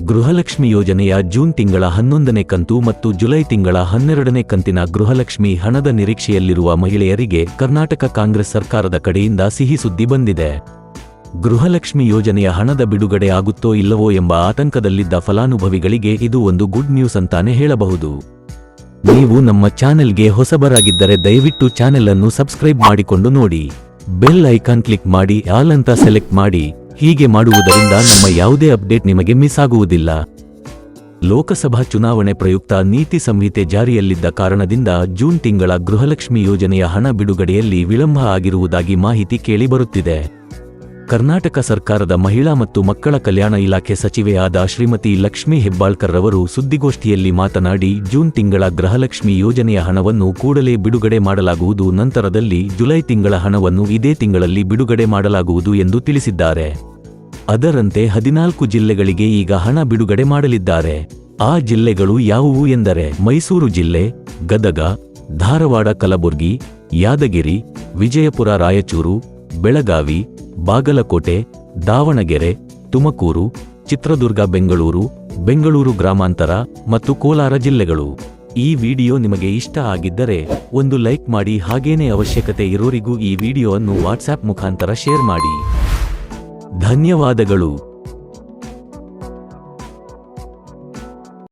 ಗೃಹಲಕ್ಷ್ಮಿ ಯೋಜನೆಯ ಜೂನ್ ತಿಂಗಳ ಹನ್ನೊಂದನೇ ಕಂತು ಮತ್ತು ಜುಲೈ ತಿಂಗಳ ಹನ್ನೆರಡನೇ ಕಂತಿನ ಗೃಹಲಕ್ಷ್ಮಿ ಹಣದ ನಿರೀಕ್ಷೆಯಲ್ಲಿರುವ ಮಹಿಳೆಯರಿಗೆ ಕರ್ನಾಟಕ ಕಾಂಗ್ರೆಸ್ ಸರ್ಕಾರದ ಕಡೆಯಿಂದ ಸಿಹಿ ಸುದ್ದಿ ಬಂದಿದೆ. ಗೃಹಲಕ್ಷ್ಮಿ ಯೋಜನೆಯ ಹಣದ ಬಿಡುಗಡೆ ಆಗುತ್ತೋ ಇಲ್ಲವೋ ಎಂಬ ಆತಂಕದಲ್ಲಿದ್ದ ಫಲಾನುಭವಿಗಳಿಗೆ ಇದು ಒಂದು ಗುಡ್ ನ್ಯೂಸ್ ಅಂತಾನೆ ಹೇಳಬಹುದು. ನೀವು ನಮ್ಮ ಚಾನೆಲ್ಗೆ ಹೊಸಬರಾಗಿದ್ದರೆ ದಯವಿಟ್ಟು ಚಾನೆಲ್ ಅನ್ನು ಸಬ್ಸ್ಕ್ರೈಬ್ ಮಾಡಿಕೊಂಡು ನೋಡಿ. ಬೆಲ್ ಐಕಾನ್ ಕ್ಲಿಕ್ ಮಾಡಿ, ಆಲ್ ಅಂತ ಸೆಲೆಕ್ಟ್ ಮಾಡಿ. ಹೀಗೆ ಮಾಡುವುದರಿಂದ ನಮ್ಮ ಯಾವುದೇ ಅಪ್ಡೇಟ್ ನಿಮಗೆ ಮಿಸ್ ಆಗುವುದಿಲ್ಲ. ಲೋಕಸಭಾ ಚುನಾವಣೆ ಪ್ರಯುಕ್ತ ನೀತಿ ಸಂಹಿತೆ ಜಾರಿಯಲ್ಲಿದ್ದ ಕಾರಣದಿಂದ ಜೂನ್ ತಿಂಗಳ ಗೃಹಲಕ್ಷ್ಮಿ ಯೋಜನೆಯ ಹಣ ಬಿಡುಗಡೆಯಲ್ಲಿ ವಿಳಂಬ ಆಗಿರುವುದಾಗಿ ಮಾಹಿತಿ ಕೇಳಿಬರುತ್ತಿದೆ. ಕರ್ನಾಟಕ ಸರ್ಕಾರದ ಮಹಿಳಾ ಮತ್ತು ಮಕ್ಕಳ ಕಲ್ಯಾಣ ಇಲಾಖೆ ಸಚಿವೆಯಾದ ಶ್ರೀಮತಿ ಲಕ್ಷ್ಮೀ ಹೆಬ್ಬಾಳ್ಕರ್ ರವರು ಸುದ್ದಿಗೋಷ್ಠಿಯಲ್ಲಿ ಮಾತನಾಡಿ, ಜೂನ್ ತಿಂಗಳ ಗೃಹಲಕ್ಷ್ಮಿ ಯೋಜನೆಯ ಹಣವನ್ನು ಕೂಡಲೇ ಬಿಡುಗಡೆ ಮಾಡಲಾಗುವುದು, ನಂತರದಲ್ಲಿ ಜುಲೈ ತಿಂಗಳ ಹಣವನ್ನು ಇದೇ ತಿಂಗಳಲ್ಲಿ ಬಿಡುಗಡೆ ಮಾಡಲಾಗುವುದು ಎಂದು ತಿಳಿಸಿದ್ದಾರೆ. ಅದರಂತೆ ಹದಿನಾಲ್ಕು ಜಿಲ್ಲೆಗಳಿಗೆ ಈಗ ಹಣ ಬಿಡುಗಡೆ ಮಾಡಲಿದ್ದಾರೆ. ಆ ಜಿಲ್ಲೆಗಳು ಯಾವುವು ಎಂದರೆ, ಮೈಸೂರು ಜಿಲ್ಲೆ, ಗದಗ, ಧಾರವಾಡ ಕಲಬುರ್ಗಿ, ಯಾದಗಿರಿ, ವಿಜಯಪುರ ರಾಯಚೂರು, ಬೆಳಗಾವಿ ಬಾಗಲಕೋಟೆ, ದಾವಣಗೆರೆ, ತುಮಕೂರು, ಚಿತ್ರದುರ್ಗ, ಬೆಂಗಳೂರು ಬೆಂಗಳೂರು ಗ್ರಾಮಾಂತರ ಮತ್ತು ಕೋಲಾರ ಜಿಲ್ಲೆಗಳು. ಈ ವಿಡಿಯೋ ನಿಮಗೆ ಇಷ್ಟ ಆಗಿದ್ದರೆ ಒಂದು ಲೈಕ್ ಮಾಡಿ ಹಾಗೇನೇ ಅವಶ್ಯಕತೆ ಇರೋರಿಗೂ ಈ ವಿಡಿಯೋವನ್ನು ವಾಟ್ಸ್ಆ್ಯಪ್ ಮುಖಾಂತರ ಶೇರ್ ಮಾಡಿ. ಧನ್ಯವಾದಗಳು.